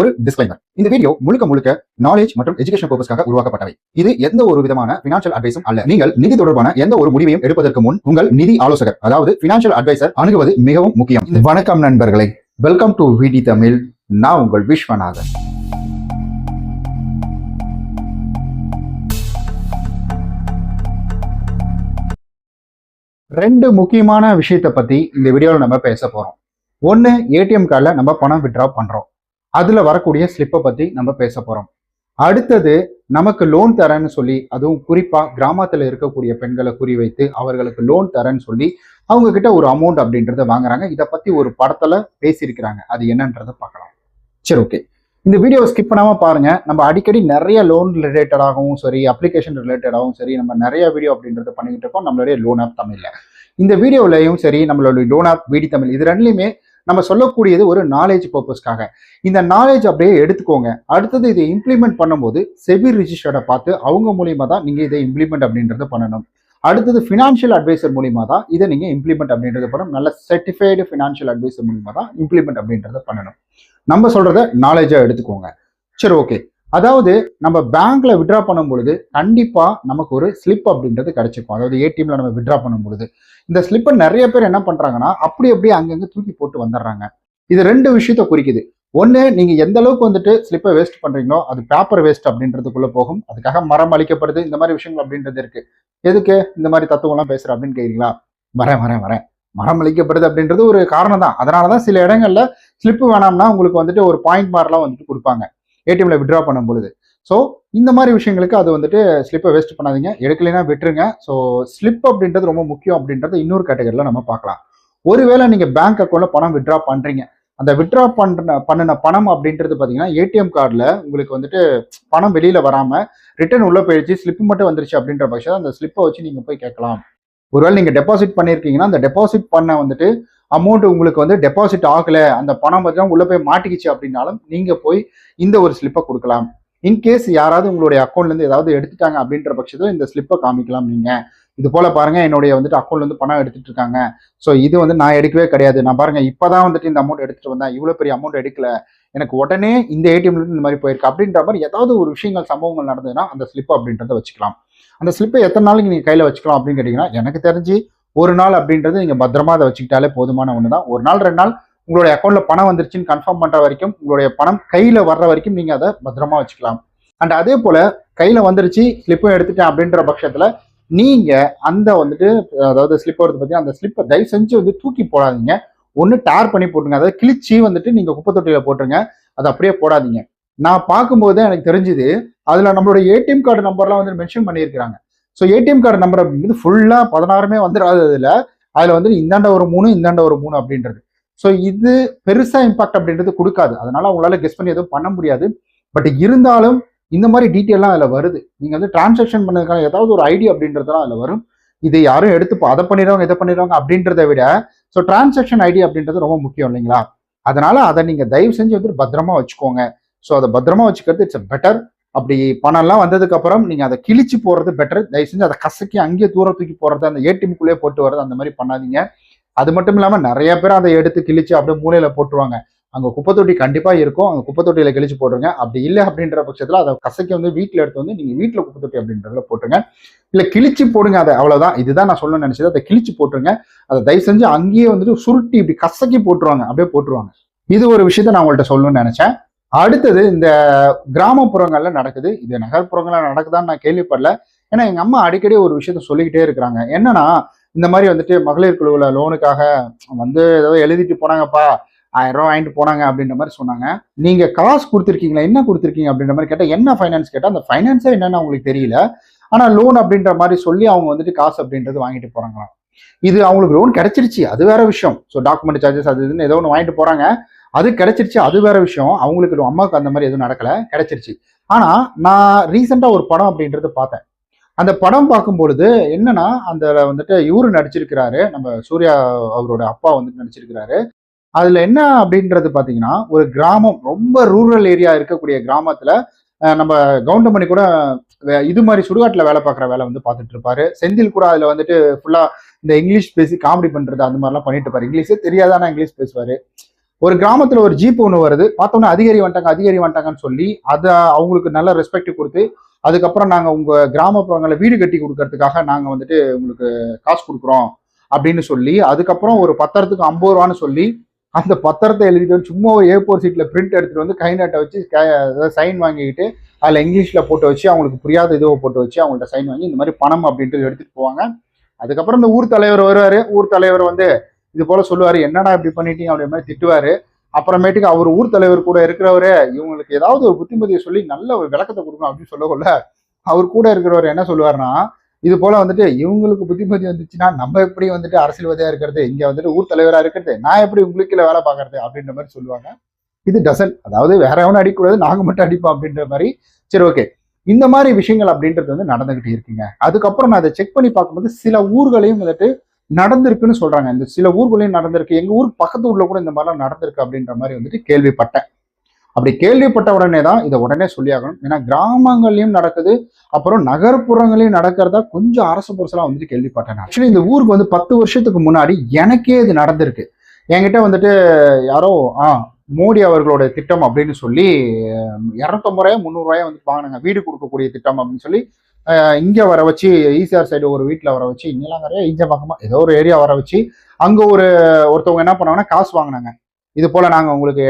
ஒரு டிஸ்க்ளைமர் இந்த வீடியோ முழுக்க முழுக்க நாலேஜ் மற்றும் எஜுகேஷன் பர்பஸ்க்காக உருவாக்கப்பட்டவை. இது எந்த ஒரு விதமான பினான்சியல் அட்வைஸும் அல்ல. நீங்கள் நிதி தொடர்பான எந்த ஒரு முடிவையும் எடுப்பதற்கு முன் உங்கள் நிதி ஆலோசகர் அதாவது பினான்சியல் அட்வைசர் அணுகுவது மிகவும் முக்கியம். வணக்கம் நண்பர்களே. வெல்கம் டு விடி தமிழ் நான் உங்கள் விஸ்வநாதன். ரெண்டு முக்கியமான விஷயத்தை பத்தி இந்த வீடியோவில் நம்ம பேச போறோம். ஒன்று ஏடிஎம் கார்டில் நம்ம பணம் விட்ரா பண்றோம். அதுல வரக்கூடிய ஸ்லிப்பை பத்தி நம்ம பேச போறோம். அடுத்தது நமக்கு லோன் தரேன்னு சொல்லி அதுவும் குறிப்பா கிராமத்துல இருக்கக்கூடிய பெண்களை குறிவைத்து அவர்களுக்கு லோன் தரேன்னு சொல்லி அவங்க கிட்ட ஒரு அமௌண்ட் அப்படின்றத வாங்குறாங்க. இதை பத்தி ஒரு படத்துல பேசியிருக்கிறாங்க. அது என்னன்றதை பார்க்கலாம். சரி ஓகே இந்த வீடியோவை ஸ்கிப் பண்ணாமல் பாருங்க. நம்ம அடிக்கடி நிறைய லோன் ரிலேட்டடாகவும் சரி அப்ளிகேஷன் ரிலேட்டடாகவும் சரி நம்ம நிறைய வீடியோ அப்படின்றத பண்ணிக்கிட்டு இருக்கோம். நம்மளுடைய லோன் ஆப் தமிழில். இந்த வீடியோவிலையும் சரி நம்மளுடைய லோன் ஆப் வீடி தமிழ் இது ரெண்டுலையுமே நம்ம சொல்லக்கூடியது ஒரு நாலேஜ் பர்பஸ்க்காக இந்த நாலேஜ் அப்படியே எடுத்துக்கோங்க. அடுத்தது இதை இம்ப்ளிமெண்ட் பண்ணும்போது செபி ரிஜிஸ்டர்டை பார்த்து அவங்க மூலியமாக தான் நீங்கள் இதை இம்ப்ளிமெண்ட் அப்படின்றத பண்ணணும். அடுத்தது ஃபினான்ஷியல் அட்வைசர் மூலியமாக தான் இதை நீங்கள் இம்ப்ளிமெண்ட் அப்படின்றத பண்ணணும். நல்ல சர்டிஃபைடு ஃபினான்ஷியல் அட்வைசர் மூலியமாக தான் இம்ப்ளிமெண்ட் அப்படின்றத பண்ணணும். நம்ம சொல்கிறத நாலேஜாக எடுத்துக்கோங்க. சரி ஓகே அதாவது நம்ம பேங்க்ல விட்ரா பண்ணும் பொழுது கண்டிப்பா நமக்கு ஒரு ஸ்லிப் அப்படின்றது கிடைச்சிருக்கும். அதாவது ஏடிஎம்ல நம்ம விட்ரா பண்ணும் பொழுது. இந்த ஸ்லிப்பை நிறைய பேர் என்ன பண்றாங்கன்னா அப்படி அப்படியே அங்கங்க தூக்கி போட்டு வந்துடுறாங்க. இது ரெண்டு விஷயத்த குறிக்குது. ஒன்று நீங்கள் எந்த அளவுக்கு வந்துட்டு ஸ்லிப்பை வேஸ்ட் பண்ணுறீங்களோ அது பேப்பர் வேஸ்ட் அப்படின்றதுக்குள்ள போகும். அதுக்காக மரம் அழிக்கப்படுது இந்த மாதிரி விஷயங்கள் அப்படின்றது இருக்கு. எதுக்கு இந்த மாதிரி தத்துவம்லாம் பேசுற அப்படின்னு கேட்குறீங்களா வரேன் வரேன் வரேன். மரம் அழிக்கப்படுது அப்படின்றது ஒரு காரணம் தான் அதனால தான் சில இடங்கள்ல ஸ்லிப்பு வேணாம்னா உங்களுக்கு வந்துட்டு ஒரு பாயிண்ட் மாதிரிலாம் வந்துட்டு கொடுப்பாங்க. ஏடிஎம்ல விட்ரா பண்ணும் பொழுது. ஸோ இந்த மாதிரி விஷயங்களுக்கு அது வந்துட்டு ஸ்லிப்பை வேஸ்ட் பண்ணாதீங்க. எடுக்கலைன்னா விட்டுருங்க. ஸோ ஸ்லிப் அப்படின்றது ரொம்ப முக்கியம் அப்படின்றத இன்னொரு கேட்டகரியில் நம்ம பார்க்கலாம். ஒருவேளை நீங்கள் பேங்க் அக்கௌண்ட்ல பணம் விட்ரா பண்ணுறீங்க அந்த விட்ரா பண்ணுற பண்ணின பணம் அப்படின்றது பார்த்தீங்கன்னா ஏடிஎம் கார்டில் உங்களுக்கு வந்துட்டு பணம் வெளியில் வராமல் ரிட்டர்ன் உள்ளே போயிடுச்சு ஸ்லிப் மட்டும் வந்துருச்சு அப்படின்ற பட்சம் அந்த ஸ்லிப்பை வச்சு நீங்கள் போய் கேட்கலாம். ஒருவேளை நீங்கள் டெபாசிட் பண்ணியிருக்கீங்கன்னா அந்த டெபாசிட் பண்ண வந்துட்டு அமௌண்ட் உங்களுக்கு வந்து டெபாசிட் ஆகலை அந்த பணம் பார்த்தீங்கன்னா உள்ளே போய் மாட்டிக்கிச்சு அப்படின்னாலும் நீங்கள் போய் இந்த ஒரு ஸ்லிப்பை கொடுக்கலாம். இன்கேஸ் யாராவது உங்களுடைய அக்கௌண்ட்லேருந்து ஏதாவது எடுத்துட்டாங்க அப்படின்ற பட்சத்தில் இந்த ஸ்லிப்பை காமிக்கலாம் நீங்கள் இது போல பாருங்க என்னுடைய வந்துட்டு அக்கௌண்ட்லேருந்து பணம் எடுத்துட்டு இருக்காங்க. ஸோ இது வந்து நான் எடுக்கவே கிடையாது. நான் பாருங்க இப்பதான் வந்துட்டு இந்த அமௌண்ட் எடுத்துட்டு வந்தேன். இவ்வளோ பெரிய அமௌண்ட் எடுக்கல. எனக்கு உடனே இந்த ஏடிஎம்லேருந்து இந்த மாதிரி போயிருக்கு. அப்படின்ற மாதிரி ஏதாவது ஒரு விஷயங்கள் சம்பவங்கள் நடந்ததுன்னா அந்த ஸ்லிப் அப்படின்றத வச்சுக்கலாம். அந்த ஸ்லிப்பை எத்தனை நாளைக்கு நீங்கள் கையில் வச்சுக்கலாம் அப்படின்னு கேட்டிங்கன்னா எனக்கு தெரிஞ்சு ஒரு நாள் அப்படின்றது நீங்கள் பத்திரமா அதை வச்சுக்கிட்டாலே போதுமான ஒன்று தான் ஒரு நாள் ரெண்டு நாள் உங்களுடைய அக்கௌண்ட்ல பணம் வந்துருச்சுன்னு கன்ஃபார்ம் பண்ணுற வரைக்கும் உங்களுடைய பணம் கையில் வர்ற வரைக்கும் நீங்கள் அதை பத்திரமா வச்சுக்கலாம். அண்ட் அதே போல் கையில் வந்துருச்சு ஸ்லிப்பும் எடுத்துட்டேன் அப்படின்ற பட்சத்தில் நீங்கள் அந்த வந்துட்டு அதாவது ஸ்லிப் வருது பார்த்தீங்கன்னா அந்த ஸ்லிப்பை தயவு செஞ்சு வந்து தூக்கி போடாதீங்க. ஒன்று டேர் பண்ணி போட்டுருங்க. அதாவது கிழிச்சி வந்துட்டு நீங்கள் குப்பை தொட்டியில் போட்டுருங்க. அதை அப்படியே போடாதீங்க. நான் பார்க்கும்போது எனக்கு தெரிஞ்சுது அதில் நம்மளோட ஏடிஎம் கார்டு நம்பர்லாம் வந்து மென்ஷன் பண்ணியிருக்கிறாங்க. ஸோ ஏடிஎம் கார்டு நம்பர் அப்படிங்கிறது ஃபுல்லாக பதினாறுமே வந்துடாது அதில். அதில் வந்து இந்தாண்ட ஒரு மூணு இந்தாண்ட ஒரு மூணு அப்படின்றது. ஸோ இது பெருசாக இம்பாக்ட் அப்படின்றது கொடுக்காது. அதனால உங்களால் கெஸ் பண்ணி எதுவும் பண்ண முடியாது. பட் இருந்தாலும் இந்த மாதிரி டீட்டெயிலாம் அதில் வருது. நீங்கள் வந்து டிரான்சாக்ஷன் பண்ணதுக்கான ஏதாவது ஒரு ஐடி அப்படின்றதுலாம் அதில் வரும். இது யாரும் எடுத்து அதை பண்ணிடுவாங்க இதை பண்ணிடுவாங்க அப்படின்றத விட ஸோ டிரான்சாக்ஷன் ஐடி அப்படின்றது ரொம்ப முக்கியம் இல்லைங்களா? அதனால அதை நீங்கள் தயவு செஞ்சு வந்துட்டு பத்திரமா வச்சுக்கோங்க. ஸோ அதை பத்திரமா வச்சுக்கிறது இட்ஸ் பெட்டர் அப்படி பணம்லாம் வந்ததுக்கு அப்புறம் நீங்க அதை கிழிச்சு போறது பெட்டர் தயவு செஞ்சு அதை கசக்கி அங்கேயே தூரம் தூக்கி போறது அந்த ஏடிஎம்குள்ளேயே போட்டு வர்றது அந்த மாதிரி பண்ணாதீங்க. அது மட்டும் இல்லாம நிறைய பேர் அதை எடுத்து கிழிச்சு அப்படியே மூலையில போட்டுருவாங்க. அங்கே குப்பை தொட்டி கண்டிப்பாக இருக்கும். அந்த குப்பை தொட்டியில் கிழிச்சு போட்டுருங்க. அப்படி இல்லை அப்படின்ற பட்சத்தில் அதை கசக்கி வந்து வீட்டில் எடுத்து வந்து நீங்கள் வீட்டில் குப்பை தொட்டி அப்படின்றதுல போட்டுருங்க. இல்லை கிழிச்சு போடுங்க அதை அவ்வளோதான் இதுதான் நான் சொல்ல நினச்சது. அதை கிழிச்சு போட்டுருங்க. அதை தயவு செஞ்சு அங்கேயே வந்துட்டு சுருட்டி இப்படி கசக்கி போட்டுருவாங்க. அப்படியே போட்டுருவாங்க. இது ஒரு விஷயத்த நான் உங்கள்கிட்ட சொல்லணும்னு நினச்சேன். அடுத்தது இந்த கிராமப்புறங்கள்ல நடக்குது. இது நகர்ப்புறங்கள்ல நடக்குதான்னு நான் கேள்விப்படல. ஏன்னா எங்க அம்மா அடிக்கடி ஒரு விஷயத்த சொல்லிக்கிட்டே இருக்கிறாங்க. என்னன்னா இந்த மாதிரி வந்துட்டு மகளிர் குழுவில் லோனுக்காக வந்து ஏதோ எழுதிட்டு போனாங்கப்பா ஆயிரம் ரூபா வாங்கிட்டு போனாங்க அப்படின்ற மாதிரி சொன்னாங்க. நீங்க காசு கொடுத்துருக்கீங்களா? என்ன கொடுத்துருக்கீங்க? அப்படின்ற மாதிரி கேட்டால் என்ன ஃபைனான்ஸ் கேட்டால் அந்த ஃபைனான்ஸே என்னன்னு அவங்களுக்கு தெரியல. ஆனால் லோன் அப்படின்ற மாதிரி சொல்லி அவங்க வந்துட்டு காசு அப்படின்றது வாங்கிட்டு போறாங்களாம். இது அவங்களுக்கு லோன் கிடைச்சிருச்சு. அது வேற விஷயம். ஸோ டாக்குமெண்ட் சார்ஜஸ் அது இதுன்னு ஏதோ ஒன்று வாங்கிட்டு போறாங்க. அது கிடைச்சிருச்சு அது வேற விஷயம். அவங்களுக்கு அம்மாவுக்கு அந்த மாதிரி எதுவும் நடக்கல கிடைச்சிருச்சு. ஆனா நான் ரீசெண்டா ஒரு படம் அப்படின்றது பார்த்தேன். அந்த படம் பார்க்கும் பொழுது என்னன்னா அந்த வந்துட்டு இவரு நடிச்சிருக்கிறாரு நம்ம சூர்யா அவரோட அப்பா வந்துட்டு நடிச்சிருக்கிறாரு. அதுல என்ன அப்படின்றது பாத்தீங்கன்னா ஒரு கிராமம் ரொம்ப ரூரல் ஏரியா இருக்கக்கூடிய கிராமத்துல நம்ம கவுண்டமணி கூட இது மாதிரி சுடுகாட்டில் வேலை பார்க்குற வேலை வந்து பார்த்துட்டு இருப்பாரு. செந்தில் கூட அதில் வந்துட்டு ஃபுல்லாக இந்த இங்கிலீஷ் பேசி காமெடி பண்ணுறது அந்த மாதிரிலாம் பண்ணிட்டு இருப்பாரு. இங்கிலீஷே தெரியாதானா இங்கிலீஷ் பேசுவார். ஒரு கிராமத்துல ஒரு ஜீப் ஒன்று வருது. பார்த்தோன்னே அதிகாரி வந்துட்டாங்க அதிகாரி வந்துட்டாங்கன்னு சொல்லி அதை அவங்களுக்கு நல்ல ரெஸ்பெக்ட் கொடுத்து அதுக்கப்புறம் நாங்கள் உங்கள் கிராமப்புறங்களில் வீடு கட்டி கொடுக்கறதுக்காக நாங்கள் வந்துட்டு உங்களுக்கு காசு கொடுக்குறோம் அப்படின்னு சொல்லி அதுக்கப்புறம் ஒரு பத்திரத்துக்கு ஐம்பது ரூபான்னு சொல்லி அந்த பத்திரத்தை எழுதிட்டு வந்து சும்மா ஒரு ஏ ஃபோர் சீட்டில் பிரிண்ட் எடுத்துகிட்டு வந்து கை நாட்டை வச்சு சைன் வாங்கிக்கிட்டு அதில் இங்கிலீஷில் போட்டு வச்சு அவங்களுக்கு புரியாத இதுவை போட்டு வச்சு அவங்கள்ட்ட சைன் வாங்கி இந்த மாதிரி பணம் அப்படின்ட்டு எடுத்துகிட்டு போவாங்க. அதுக்கப்புறம் இந்த ஊர் தலைவர் வருவார். ஊர் தலைவர் வந்து இது போல சொல்லுவாரு என்னடா இப்படி பண்ணிட்டீங்க? அப்படின்ற மாதிரி திட்டுவாரு. அப்புறமேட்டுக்கு அவர் ஊர் தலைவர் கூட இருக்கிறவரு இவங்களுக்கு ஏதாவது ஒரு புத்திமதியை சொல்லி நல்ல ஒரு விளக்கத்தை கொடுக்கணும் அப்படின்னு சொல்லக்குள்ள அவர் கூட இருக்கிறவர் என்ன சொல்லுவாருன்னா இது போல வந்துட்டு இவங்களுக்கு புத்திமதி வந்துச்சுன்னா நம்ம எப்படி வந்துட்டு அரசியல்வாதியா இருக்கிறது? இங்க வந்துட்டு ஊர் தலைவரா இருக்கிறது? நான் எப்படி உங்களுக்கு வேலை பார்க்கறது? அப்படின்ற மாதிரி சொல்லுவாங்க. இது டசன். அதாவது வேற எவனும் அடிக்கக்கூடாது நாங்க மட்டும் அடிப்போம் அப்படின்ற மாதிரி சரி ஓகே. இந்த மாதிரி விஷயங்கள் அப்படின்றது வந்து நடந்துகிட்டு இருக்குங்க. அதுக்கப்புறம் நான் அதை செக் பண்ணி பார்க்கும்போது சில ஊர்களையும் வந்துட்டு நடந்திருக்குன்னு சொல்றாங்க. இந்த சில ஊர்களையும் நடந்திருக்கு. எங்க ஊர் பக்கத்து ஊர்ல கூட இந்த மாதிரிலாம் நடந்திருக்கு அப்படின்ற மாதிரி வந்துட்டு கேள்விப்பட்டேன். அப்படி கேள்விப்பட்ட உடனே தான் இதை உடனே சொல்லியாகணும். ஏன்னா கிராமங்கள்லயும் நடக்குது. அப்புறம் நகர்ப்புறங்களையும் நடக்கிறதா கொஞ்சம் அரசு புரசலா வந்துட்டு கேள்விப்பட்டேன். ஆக்சுவலி இந்த ஊருக்கு வந்து பத்து வருஷத்துக்கு முன்னாடி எனக்கே இது நடந்திருக்கு. என்கிட்ட வந்துட்டு யாரோ ஆ மோடி அவர்களோட திட்டம் அப்படின்னு சொல்லி இரநூத்தம்பது ரூபாய் முந்நூறுரூவாயா வந்து வாங்கினாங்க. வீடு கொடுக்கக்கூடிய திட்டம் அப்படின்னு சொல்லி இங்கே வர வச்சு ஈசிஆர் சைடு ஒரு வீட்டில் வர வச்சு இங்கெல்லாம் இஞ்ச பக்கமாக ஏதோ ஒரு ஏரியா வர வச்சு அங்கே ஒரு ஒருத்தவங்க என்ன பண்ணாங்கன்னா காசு வாங்கினாங்க. இது போல் நாங்கள் உங்களுக்கு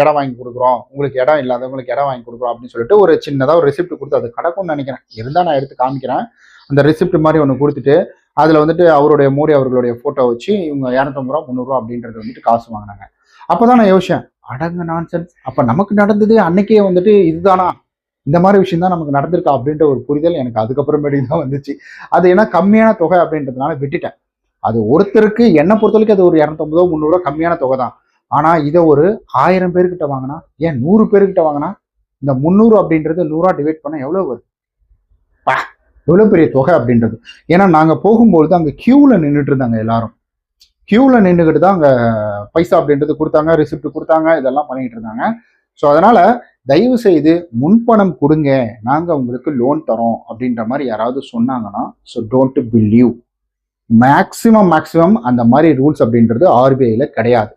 இடம் வாங்கி கொடுக்குறோம். உங்களுக்கு இடம் இல்லாதவங்களுக்கு இடம் வாங்கி கொடுக்குறோம் அப்படின்னு சொல்லிட்டு ஒரு சின்னதாக ஒரு ரிசிப்ட் கொடுத்து அது கிடக்கும்னு நினைக்கிறேன். இருந்தால் நான் எடுத்து காமிக்கிறேன். அந்த ரிசிப்ட் மாதிரி ஒன்று கொடுத்துட்டு அதில் வந்துட்டு அவருடைய மோடி அவர்களுடைய ஃபோட்டோ வச்சு இவங்க இரநூத்தம்பது ரூபா முந்நூறுரூவா அப்படின்றது வந்துட்டு காசு வாங்கினாங்க. அப்பதான் நான் யோசிச்சேன் அடங்க நான்சென்ஸ் அப்போ நமக்கு நடந்தது அன்னைக்கே வந்துட்டு இதுதானா? இந்த மாதிரி விஷயம் தான் நமக்கு நடந்திருக்கா அப்படின்ற ஒரு புரிதல் எனக்கு அதுக்கப்புறமேட்டு தான் வந்துச்சு. அது ஏன்னா கம்மியான தொகை அப்படின்றதுனால விட்டுட்டேன். அது ஒருத்தருக்கு என்னை பொறுத்தவரைக்கும் அது ஒரு இரநூத்தம்பதோ முந்நூறுவா கம்மியான தொகை தான். ஆனால் இதை ஒரு ஆயிரம் பேர்கிட்ட வாங்கினா ஏன் நூறு பேர்கிட்ட வாங்கினா இந்த முந்நூறு அப்படின்றது நூறா டிவைட் பண்ண எவ்வளோ வருது பா பெரிய தொகை அப்படின்றது. ஏன்னா நாங்கள் போகும்பொழுது அங்கே க்யூவில் நின்றுட்டு இருந்தாங்க எல்லாரும். க்யூவில் நின்றுக்கிட்டு தான் அங்கே பைசா அப்படின்றது கொடுத்தாங்க ரிசிப்ட் கொடுத்தாங்க இதெல்லாம் பண்ணிக்கிட்டு இருந்தாங்க. ஸோ அதனால் தயவு செய்து முன்பணம் கொடுங்க. நாங்கள் உங்களுக்கு லோன் தரோம் அப்படின்ற மாதிரி யாராவது சொன்னாங்கன்னா so don't believe maximum maximum அந்த மாதிரி ரூல்ஸ் அப்படின்றது ஆர்பிஐயில் கிடையாது.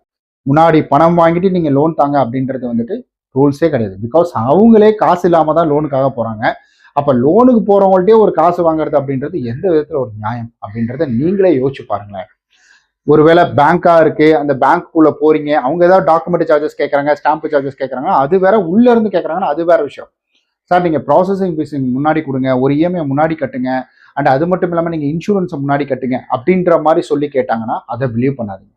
முன்னாடி பணம் வாங்கிட்டு நீங்கள் லோன் தாங்க அப்படின்றது வந்துட்டு ரூல்ஸே கிடையாது. பிகாஸ் அவங்களே காசு இல்லாமல் தான் லோனுக்காக போகிறாங்க அப்போ லோனுக்கு போகிறவங்கள்ட்டே ஒரு காசு வாங்குறது அப்படின்றது எந்த விதத்தில் ஒரு நியாயம் அப்படின்றத நீங்களே யோசிச்சு பாருங்களேன். ஒருவேளை பேங்கா இருக்கு அந்த பேங்க்குள்ள போறீங்க அவங்க ஏதாவது டாக்குமெண்ட் சார்ஜஸ் கேட்கறாங்க ஸ்டாம்ப் சார்ஜஸ் கேட்கறாங்க அது வேற உள்ள இருந்து கேட்கறாங்கன்னா அது வேற விஷயம். சார் நீங்க ப்ராசஸிங் ஃபீஸ் முன்னாடி கொடுங்க ஒரு இஎம்ஐ முன்னாடி கட்டுங்க அண்ட் அது மட்டும் இல்லாமல் நீங்கள் இன்சூரன்ஸை முன்னாடி கட்டுங்க அப்படின்ற மாதிரி சொல்லி கேட்டாங்கன்னா அதை பிலீவ் பண்ணாதீங்க.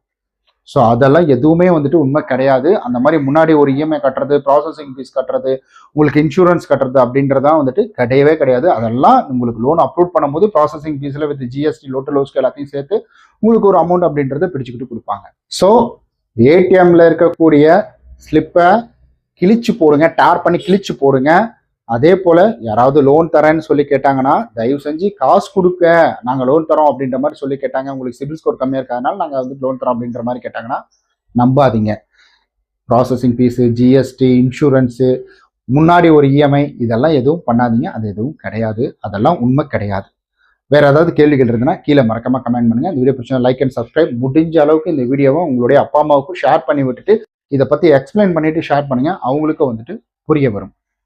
ஸோ அதெல்லாம் எதுவுமே வந்துட்டு உண்மை கிடையாது. அந்த மாதிரி முன்னாடி ஒரு இஎம்ஐ கட்டுறது ப்ராசஸிங் ஃபீஸ் கட்டுறது உங்களுக்கு இன்சூரன்ஸ் கட்டுறது அப்படின்றதான் வந்துட்டு கிடையவே கிடையாது. அதெல்லாம் உங்களுக்கு லோன் அப்ரூவ் பண்ணும்போது ப்ராசஸிங் ஃபீஸில் வித் ஜிஎஸ்டி லோட்டல் லோஸ்க்கு எல்லாத்தையும் சேர்த்து உங்களுக்கு ஒரு அமௌண்ட் அப்படின்றத பிடிச்சிக்கிட்டு கொடுப்பாங்க. ஸோ ஏடிஎம்ல இருக்கக்கூடிய ஸ்லிப்பை கிழிச்சு போடுங்க டேர் பண்ணி கிழிச்சு போடுங்க. அதே போல யாராவது லோன் தரேன்னு சொல்லி கேட்டாங்கன்னா தயவு செஞ்சு காசு கொடுக்க. நாங்கள் லோன் தரோம் அப்படின்ற மாதிரி சொல்லி கேட்டாங்க. உங்களுக்கு சிபில் ஸ்கோர் கம்மியாக இருக்கிறதுனால நாங்கள் வந்து லோன் தரோம் அப்படின்ற மாதிரி கேட்டாங்கன்னா நம்பாதீங்க. ப்ராசஸிங் ஃபீஸு ஜிஎஸ்டி இன்சூரன்ஸு முன்னாடி ஒரு இஎம்ஐ இதெல்லாம் எதுவும் பண்ணாதீங்க. அது எதுவும் கிடையாது. அதெல்லாம் உண்மை கிடையாது. வேற ஏதாவது கேள்விகள் இருந்ததுன்னா கீழே மறக்காம கமெண்ட் பண்ணுங்க. இந்த வீடியோ பிடிச்சா லைக் அண்ட் சப்ஸ்கிரைப் முடிஞ்ச அளவுக்கு இந்த வீடியோவை உங்களுடைய அப்பா அம்மாவுக்கும் ஷேர் பண்ணி விட்டுட்டு இதை பத்தி எக்ஸ்பிளைன் பண்ணிட்டு ஷேர் பண்ணுங்க. அவங்களுக்கும் வந்துட்டு புரிய வரும்.